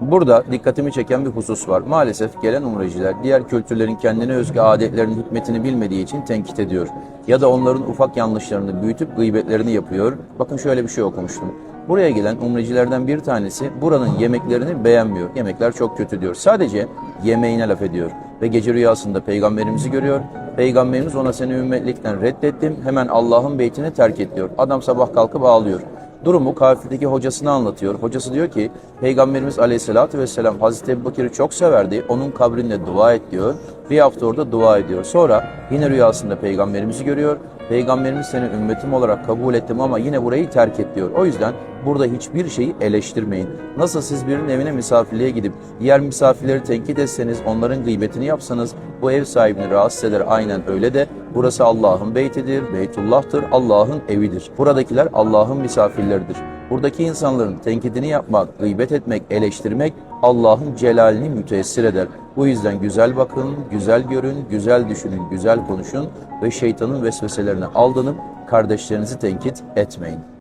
Burada dikkatimi çeken bir husus var. Maalesef gelen umreciler diğer kültürlerin kendine özgü adetlerinin hikmetini bilmediği için tenkit ediyor. Ya da onların ufak yanlışlarını büyütüp gıybetlerini yapıyor. Bakın şöyle bir şey okumuştum. Buraya gelen umrecilerden bir tanesi buranın yemeklerini beğenmiyor. Yemekler çok kötü diyor. Sadece yemeğine laf ediyor. Ve gece rüyasında peygamberimizi görüyor. Peygamberimiz ona seni ümmetlikten reddettim. Hemen Allah'ın beytini terk et diyor. Adam sabah kalkıp ağlıyor. Durumu kafirdeki hocasına anlatıyor. Hocası diyor ki Peygamberimiz Aleyhisselatü Vesselam Hazreti Ebubekir'i çok severdi. Onun kabrinde dua et diyor. Bir hafta orada dua ediyor. Sonra yine rüyasında peygamberimizi görüyor. Peygamberimiz seni ümmetim olarak kabul ettim ama yine burayı terk et diyor. O yüzden burada hiçbir şeyi eleştirmeyin. Nasıl siz birinin evine misafirliğe gidip diğer misafirleri tenkit etseniz, onların gıybetini yapsanız bu ev sahibini rahatsız eder. Aynen öyle de burası Allah'ın beytidir, Beytullah'tır, Allah'ın evidir. Buradakiler Allah'ın misafirleridir. Buradaki insanların tenkidini yapmak, gıybet etmek, eleştirmek Allah'ın celalini müteessir eder. Bu yüzden güzel bakın, güzel görün, güzel düşünün, güzel konuşun ve şeytanın vesveselerine aldanıp kardeşlerinizi tenkit etmeyin.